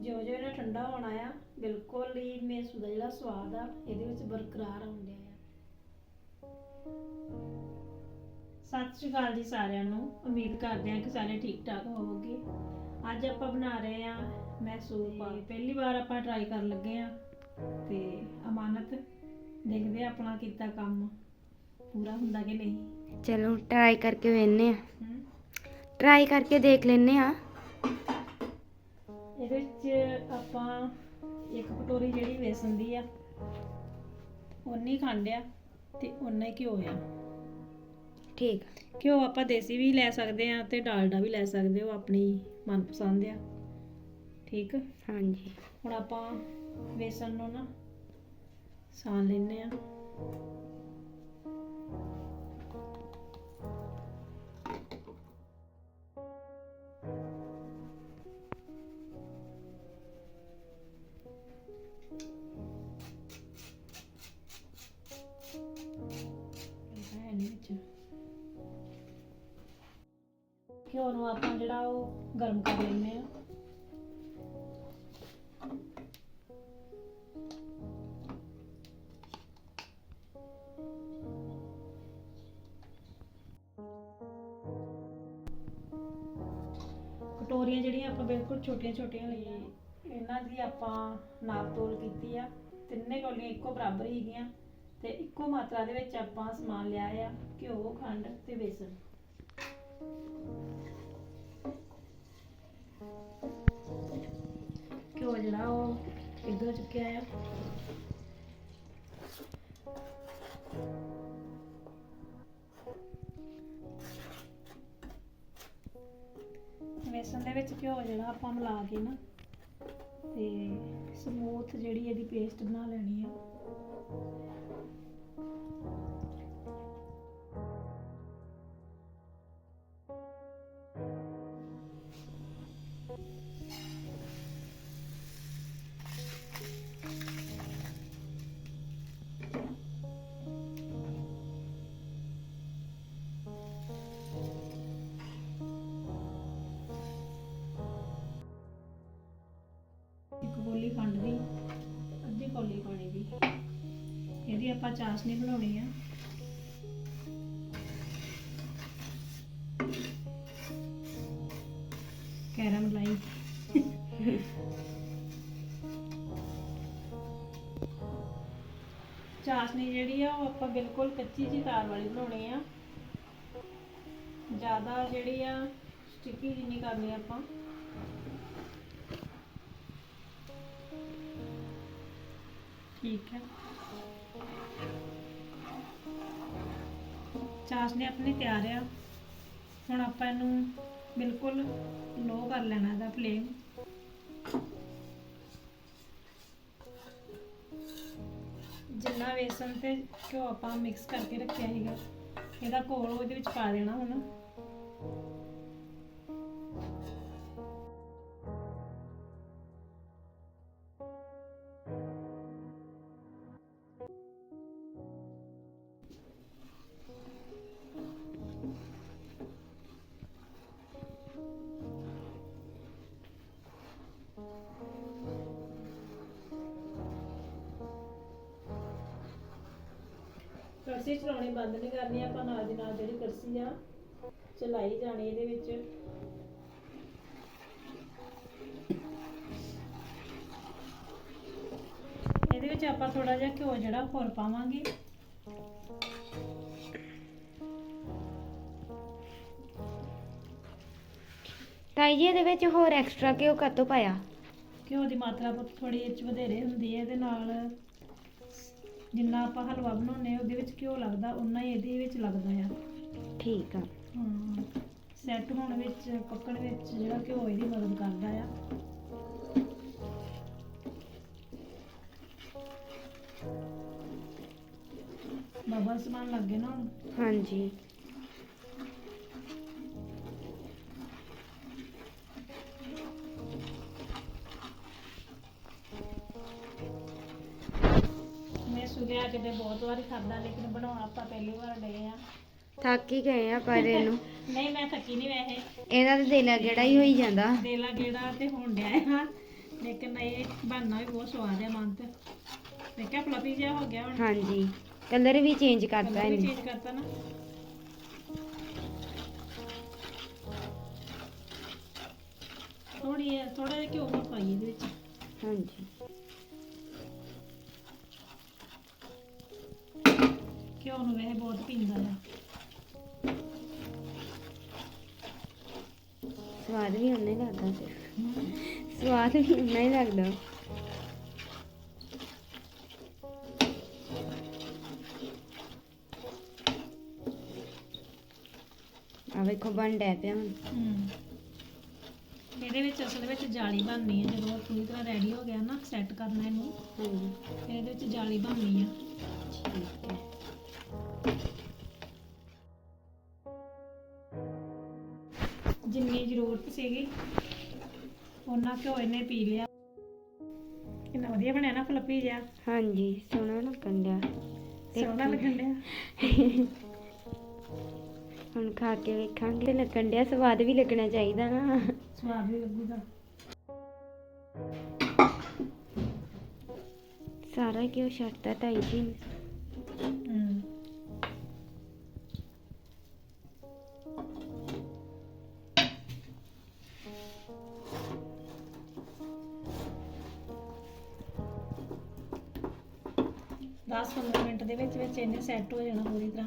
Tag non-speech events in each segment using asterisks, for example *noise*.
ਜਿਉਂ ਜਿਉਂ ਇਹਨੇ ਠੰਡਾ ਹੋਣਾ ਆ ਬਿਲਕੁਲ ਹੀ ਮੇਸੂ ਦਾ ਜਿਹੜਾ ਸਵਾਦ ਆ ਇਹਦੇ ਵਿੱਚ ਬਰਕਰਾਰ ਆਉਂਦਿਆ ਆ। ਸਤਿ ਸ਼੍ਰੀ ਅਕਾਲ ਜੀ ਸਾਰਿਆਂ ਨੂੰ। ਉਮੀਦ ਕਰਦੇ ਹਾਂ ਕਿ ਸਾਰੇ ਠੀਕ ਠਾਕ ਹੋਵੋਗੇ। ਅੱਜ ਆਪਾਂ ਬਣਾ ਰਹੇ ਆ ਮੈਸੂ ਪਾਕ ਪਹਿਲੀ ਵਾਰ ਆਪਾਂ ਟਰਾਈ ਕਰਨ ਲੱਗੇ ਆ ਤੇ ਅਮਾਨਤ ਦੇਖਦੇ ਆ ਆਪਣਾ ਕੀਤਾ ਕੰਮ ਪੂਰਾ ਹੁੰਦਾ ਕਿ ਨਹੀਂ। ਚਲੋ ਟਰਾਈ ਕਰਕੇ ਵੇਖਨੇ ਆ ਹਮ? ਟਰਾਈ ਕਰਕੇ ਦੇਖ ਲੈਨੇ ਆ ਇਹਦੇ ਵਿੱਚ ਆਪਾਂ ਇੱਕ ਕਟੋਰੀ ਜਿਹੜੀ ਵੇਸਣ ਦੀ ਆ ਉਨੀ ਖੰਡ ਆ ਤੇ ਉਨਾ ਹੀ ਘਿਓ ਆ। ਠੀਕ। ਘਿਓ ਆਪਾਂ ਦੇਸੀ ਵੀ ਲੈ ਸਕਦੇ ਆ ਤੇ ਡਾਲਡਾ ਵੀ ਲੈ ਸਕਦੇ ਹੋ ਆਪਣੀ ਮਨਪਸੰਦ ਆ। ਠੀਕ? ਹਾਂਜੀ। ਹੁਣ ਆਪਾਂ ਵੇਸਣ ਨੂੰ ਨਾ ਸਾਨ ਲੈਨੇ ਆ। ਘਿਓ ਨੂੰ ਆਪਾਂ ਜਿਹੜਾ ਉਹ ਗਰਮ ਕਰ ਲੈਂਦੇ ਆ ਕਟੋਰੀਆਂ ਜਿਹੜੀਆਂ ਆਪਾਂ ਬਿਲਕੁਲ ਛੋਟੀਆਂ ਛੋਟੀਆਂ ਲਈਆਂ ਇਹਨਾਂ ਦੀ ਆਪਾਂ ਨਾਪ ਤੋਲ ਕੀਤੀ ਆ। ਤਿੰਨੇ ਕੌਲੀਆਂ ਇੱਕੋ ਬਰਾਬਰ ਹੀ ਹੈਗੀਆਂ ਤੇ ਇੱਕੋ ਮਾਤਰਾ ਦੇ ਵਿੱਚ ਆਪਾਂ ਸਮਾਨ ਲਿਆ ਆ, ਘਿਓ, ਖੰਡ ਤੇ ਬੇਸਣ ਘਿਓ ਜਿਹੜਾ ਉਹ ਪਿਘਲ ਚੁੱਕਿਆ ਆ। ਵੇਸਣ ਦੇ ਵਿੱਚ ਘਿਓ ਜਿਹੜਾ ਆਪਾਂ ਮਿਲਾ ਕੇ ਨਾ, ਤੇ ਸਮੂਥ ਜਿਹੜੀ ਇਹਦੀ ਪੇਸਟ ਬਣਾ ਲੈਣੀ ਆ। ਇਹਦੀ ਆਪਾਂ ਚਾਸ਼ਨੀ ਬਣਾਉਣੀ ਆ। ਕੈਰਮਲਾਈਜ਼ ਚਾਸ਼ਨੀ ਜਿਹੜੀ ਆ, ਉਹ ਆਪਾਂ ਬਿਲਕੁਲ ਕੱਚੀ ਜਿਹੀ ਤਾਰ ਵਾਲੀ ਬਣਾਉਣੀ ਆ। ਜ਼ਿਆਦਾ ਜਿਹੜੀ ਆ ਸਟਿੱਕੀ ਜਿਹੀ ਨਹੀਂ ਕਰਨੀ ਆਪਾਂ। ਠੀਕ ਹੈ ਚਾਸ਼ਨੀ ਆਪਣੀ ਤਿਆਰ ਆ। ਹੁਣ ਆਪਾਂ ਇਹਨੂੰ ਬਿਲਕੁਲ ਲੋ ਕਰ ਲੈਣਾ ਇਹਦਾ ਫਲੇਮ ਜਿੰਨਾ ਵੇਸਣ ਤੇ ਘਿਓ ਆਪਾਂ ਮਿਕਸ ਕਰਕੇ ਰੱਖਿਆ ਸੀਗਾ, ਇਹਦਾ ਘੋਲ ਉਹਦੇ ਵਿੱਚ ਪਾ ਦੇਣਾ ਹੁਣ। ਕੜਛੀ ਚਲਾਉਣੀ ਬੰਦ ਨਹੀਂ ਕਰਨੀ ਆਪਾਂ ਨਾਲ ਦੀ ਨਾਲ ਜਿਹੜੀ ਕੜਛੀ ਆ ਚਲਾਈ ਜਾਣੀ ਇਹਦੇ ਵਿੱਚ। ਇਹਦੇ ਵਿੱਚ ਆਪਾਂ ਥੋੜਾ ਜਿਹਾ ਘਿਓ ਜਿਹੜਾ ਹੋਰ ਪਾਵਾਂਗੇ। ਤਾਈ ਜੀ ਇਹਦੇ ਵਿੱਚ ਹੋਰ ਐਕਸਟਰਾ ਘਿਓ ਕਾਤੋਂ ਪਾਇਆ? ਘਿਓ ਦੀ ਮਾਤਰਾ ਬਹੁਤ ਥੋੜੀ 'ਚ ਵਧੇਰੇ ਹੁੰਦੀ ਹੈ ਇਹਦੇ ਨਾਲ ਜਿੰਨਾ ਆਪਾਂ ਹਲਵਾ ਬਣਾਉਂਦੇ ਆ ਉਹਦੇ ਵਿੱਚ ਘਿਓ ਲੱਗਦਾ ਉਨਾ ਹੀ ਇਹਦੇ ਵਿੱਚ ਲੱਗਦਾ ਆ। ਠੀਕ ਆ। ਹਾਂ ਸੈੱਟ ਹੋਣ ਵਿੱਚ ਪੱਕਣ ਵਿੱਚ ਜਿਹੜਾ ਘਿਓ ਇਹਦੀ ਮਦਦ ਕਰਦਾ ਆ। ਬਬਲ ਸਮਾਨ ਲੱਗੇ ਨਾ ਹੁਣ? ਹਾਂਜੀ। ਮੈਂ ਸੁਣਿਆ ਕਿਤੇ ਬਹੁਤ ਵਾਰੀ ਖਾਦਾ ਲੇਕਿਨ ਬਣਾਉਣਾ ਆਪਾਂ ਪਹਿਲੀ ਵਾਰ ਡਏ ਆ। ਥੱਕ ਹੀ ਗਏ ਆ ਪਰ ਇਹਨੂੰ। *laughs* ਨਹੀਂ ਮੈਂ ਥੱਕੀ ਨਹੀਂ ਵੈਸੇ। ਇਹਦਾ ਤੇ ਦਿਲ ਗੇੜਾ ਹੀ ਹੋਈ ਜਾਂਦਾ। ਦੇਲਾ ਗੇੜਾ ਤੇ ਹੋਣ ਡਿਆ ਆ। ਲੇਕਿਨ ਇਹ ਬਣਨਾ ਵੀ ਬਹੁਤ ਸਵਾਦ ਹੈ ਮਨ ਤੇ ਕਿਹਾ ਫਲਫੀ ਜਿਹਾ ਹੋ ਗਿਆ ਹੁਣ। ਹਾਂਜੀ। ਕਲਰ ਵੀ ਚੇਂਜ ਕਰਤਾ ਕਲਰ ਵੀ ਇਹਨੇ। ਚੇਂਜ ਕਰਤਾ ਨਾ। ਥੋੜੀ ਥੋੜਾ ਜਿਹਾ ਘਿਓ ਪਾਈਏ ਇਹਦੇ ਵਿੱਚ। ਹਾਂਜੀ। ਘਿਓ ਨੂੰ ਵੈਸੇ ਬਹੁਤ ਪੀਂਦਾ ਆ। ਸਵਾਦ ਵੀ ਉਨਾ ਹੀ ਲੱਗਦਾ ਸਿਰਫ ਸਵਾਦ ਵੀ ਉਨਾ ਹੀ ਲੱਗਦਾ। ਆ ਵੇਖੋ ਬਣ ਡੈ ਪਿਆ ਹੁਣ। ਹਮ। ਇਹਦੇ ਵਿੱਚ ਅਸਲ ਵਿੱਚ ਜਾਲੀ ਬਣਨੀ ਹੈ ਜਦੋਂ ਪੂਰੀ ਤਰ੍ਹਾਂ ਰੈਡੀ ਹੋ ਗਿਆ ਨਾ ਸੈੱਟ ਕਰਨਾ ਇਹਨੂੰ ਹਾਂਜੀ। ਫਿਰ ਇਹਦੇ ਵਿੱਚ ਜਾਲੀ ਬਣਨੀ ਆ। ਠੀਕ ਹੈ। ਜਿੰਨੀ ਜ਼ਰੂਰਤ ਸੀਗੀ ਉਹਨਾਂ ਘਿਓ ਇਹਨੇ ਪੀ ਲਿਆ। ਕਿੰਨਾ ਵਧੀਆ ਬਣਿਆ ਨਾ ਫਲੱਪੀ ਜਿਹਾ। ਹਾਂਜੀ ਸੋਹਣਾ ਲੱਗਣ ਡਿਆ। ਸੋਹਣਾ ਲੱਗਣ ਡਿਆ। ਹੁਣ ਖਾ ਕੇ ਵੇਖਾਂਗੇ। ਤੇ ਲੱਗਣ ਡਿਆ ਸਵਾਦ ਵੀ ਲੱਗਣਾ ਚਾਹੀਦਾ ਨਾ। ਸਵਾਦ ਵੀ ਲੱਗੂਗਾ। ਸਾਰਾ ਕਿਉਂ ਛੱਡਤਾ ਤਾਈ ਜੀ ਨੇ। ਹਮ। ਦਸ 15 ਮਿੰਟ ਦੇ ਵਿੱਚ ਵਿੱਚ ਇਹਨੇ ਸੈੱਟ ਹੋ ਜਾਣਾ ਪੂਰੀ ਤਰ੍ਹਾਂ।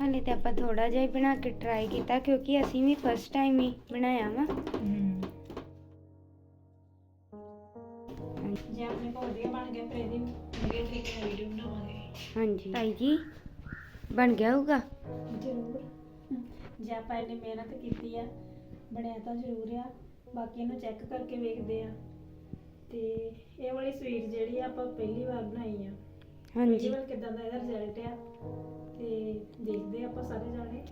ਹਾਲੇ ਤੇ ਆਪਾਂ ਥੋੜਾ ਜਿਹਾ ਹੀ ਬਣਾ ਕੇ ਟਰਾਈ ਕੀਤਾ ਕਿਉਂਕਿ ਅਸੀਂ ਵੀ ਫਸਟ ਟਾਈਮ ਹੀ ਬਣਾਇਆ ਵਾ। ਜੇ ਆਪਣੇ ਕੋਲ ਵਧੀਆ ਬਣ ਗਿਆ ਫਿਰ ਇਹਦੀ ਵੀਡੀਓ ਬਣਾਵਾਂਗੇ। ਹਾਂਜੀ। ਤਾਈ ਜੀ ਬਣ ਗਿਆ ਹੋਊਗਾ? ਜ਼ਰੂਰ। ਜੇ ਆਪਾਂ ਇੰਨੀ ਮਿਹਨਤ ਕੀਤੀ ਆ ਬਣਿਆ ਤਾਂ ਜ਼ਰੂਰ ਆ। ਬਾਕੀ ਇਹਨੂੰ ਚੈੱਕ ਕਰਕੇ ਵੇਖਦੇ ਆ। ਤੇ ਇਹ ਵਾਲੀ ਸਵੀਟ ਜਿਹੜੀ ਆ ਆਪਾਂ ਪਹਿਲੀ ਵਾਰ ਬਣਾਈ ਆ। ਪਹਿਲੀ ਹਾਂਜੀ। ਵਾਰ ਕਿਦਾਂ ਦਾ ਇਹਦਾ ਰਿਜ਼ਲਟ ਆ? ਤੇ ਦੇਖਦੇ ਆ ਆਪਾਂ ਸਾਰੇ ਜਾਣੇ।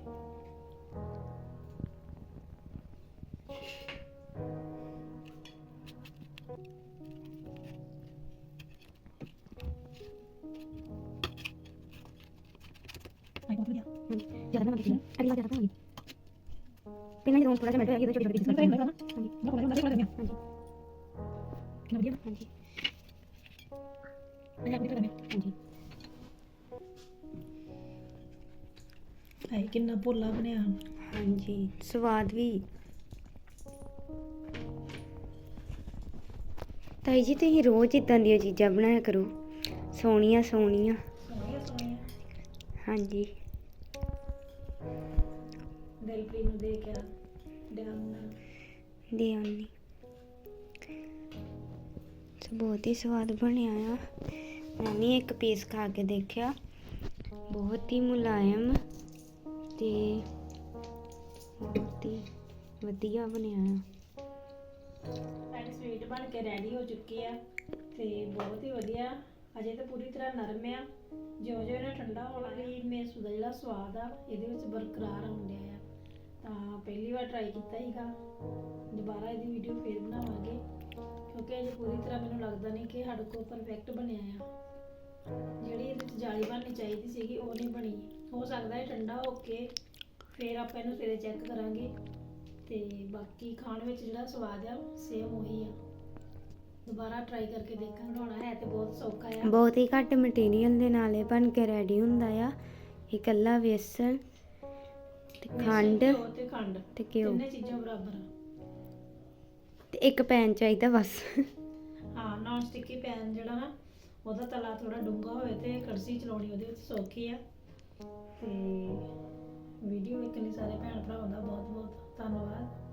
ਜ਼ਿਆਦਾ ਨਾ ਬਣਾਈ ਅਗਲੀ ਵਾਰ ਜ਼ਿਆਦਾ ਬਣਾਈ ਪਹਿਲਾਂ ਜਦੋਂ ਥੋੜਾ ਜਿਹਾ ਮਿੰਟ ਹੋਇਆ ਇਹਦੇ ਛੋਟੀ ਛੋਟੀ ਪੀਸ ਕਰ ਨਹੀਂ ਹਾਂਜੀ ਨਾ ਕੋਲੇ ਨਾ ਕੋਲੇ ਹਾਂਜੀ। ਵਧੀਆ ਹਾਂਜੀ. ਮੈਂ ਆਪਣੀ ਕਰਾਂਗੇ ਹਾਂਜੀ. ਹਾਏ ਕਿੰਨਾ ਭੋਲਾ ਬਣਿਆ। ਹਾਂਜੀ ਸਵਾਦ ਵੀ। ਤਾਈ ਜੀ ਤੁਸੀਂ ਰੋਜ਼ ਇਦਾਂ ਦੀਆਂ ਚੀਜ਼ਾਂ ਬਣਾਇਆ ਕਰੋ। ਸੋਹਣੀਆਂ ਸੋਹਣੀਆਂ। ਸੋਹਣੀਆਂ ਸੋਹਣੀਆਂ। ਹਾਂਜੀ। ਦਿਲਪ੍ਰੀਤ ਨੂੰ ਦੇ ਕੇ ਦੇ ਆਉਣੀ ਤੇ ਬਹੁਤ ਹੀ ਸਵਾਦ ਬਣਿਆ ਆ। ਮੈਂ ਵੀ ਇੱਕ ਪੀਸ ਖਾ ਕੇ ਦੇਖਿਆ। ਬਹੁਤ ਹੀ ਮੁਲਾਇਮ ਤੇ ਬਹੁਤ ਹੀ ਵਧੀਆ ਬਣਿਆ ਆ। ਸਾਡੀ ਸਵੀਟ ਬਣ ਕੇ ਰੈਡੀ ਹੋ ਚੁੱਕੀ ਆ ਤੇ ਬਹੁਤ ਹੀ ਵਧੀਆ। ਅਜੇ ਤਾਂ ਪੂਰੀ ਤਰ੍ਹਾਂ ਨਰਮ ਆ। ਜਿਉਂ ਜਿਉਂ ਇਹਨਾਂ ਠੰਡਾ ਹੋਣਾ ਵੀ ਮੇਸੂ ਦਾ ਜਿਹੜਾ ਸਵਾਦ ਆ, ਇਹਦੇ ਵਿੱਚ ਬਰਕਰਾਰ ਆਉਂਦਿਆ ਆ। ਤਾਂ ਪਹਿਲੀ ਵਾਰ ਟਰਾਈ ਕੀਤਾ ਸੀਗਾ। ਦੁਬਾਰਾ ਇਹਦੀ ਵੀਡੀਓ ਫੇਰ ਬਣਾਵਾਂਗੇ। ਕਿਉਂਕਿ ਅਜੇ ਪੂਰੀ ਤਰ੍ਹਾਂ ਮੈਨੂੰ ਲੱਗਦਾ ਨਹੀਂ ਕਿ ਸਾਡੇ ਕੋਲ ਪਰਫੈਕਟ ਬਣਿਆ ਆ। ਜਿਹੜੀ ਇਹਦੇ ਵਿੱਚ ਜਾਲੀ ਬਣਨੀ ਚਾਹੀਦੀ ਸੀਗੀ ਉਹ ਨਹੀਂ ਬਣੀ। ਹੋ ਸਕਦਾ ਹੈ ਠੰਡਾ ਹੋ ਕੇ ਫੇਰ ਆਪਾਂ ਇਹਨੂੰ ਸਵੇਰੇ ਚੈੱਕ ਕਰਾਂਗੇ। ਤੇ ਬਾਕੀ ਖਾਣ ਵਿੱਚ ਜਿਹੜਾ ਸਵਾਦ ਆ ਸੇਮ ਉਹੀ ਆ। ਦੁਬਾਰਾ ਟਰਾਈ ਕਰਕੇ ਦੇਖਾਂ ਬਣਾਉਣਾ ਹੈ ਤੇ ਬਹੁਤ ਸੌਖਾ ਆ। ਬਹੁਤ ਹੀ ਘੱਟ ਮਟੀਰੀਅਲ ਦੇ ਨਾਲ ਇਹ ਬਣ ਕੇ ਰੈਡੀ ਹੁੰਦਾ ਆ। ਇਕੱਲਾ ਵੇਸਣ ਤੇ ਖੰਡ ਤੇ ਘਿਓ। ਤਿੰਨੇ ਚੀਜ਼ਾਂ ਬਰਾਬਰ ਆ। ਤੇ ਇੱਕ ਪੈਨ ਚਾਹੀਦਾ ਬਸ। ਹਾਂ ਨਾਨ ਸਟਿਕੀ ਪੈਨ ਜਿਹੜਾ ਨਾ, ਉਹਦਾ ਤਲਾ ਥੋੜਾ ਡੂੰਘਾ ਹੋਵੇ ਤੇ ਕੜਛੀ ਚਲਾਉਣੀ ਉਹਦੇ ਵਿੱਚ ਸੌਖੀ ਆ। ਤੇ ਵੀਡੀਓ ਵੇਖਣ ਲਈ ਸਾਰੇ ਭੈਣ ਭਰਾਵਾਂ ਦਾ ਬਹੁਤ ਬਹੁਤ ਧੰਨਵਾਦ।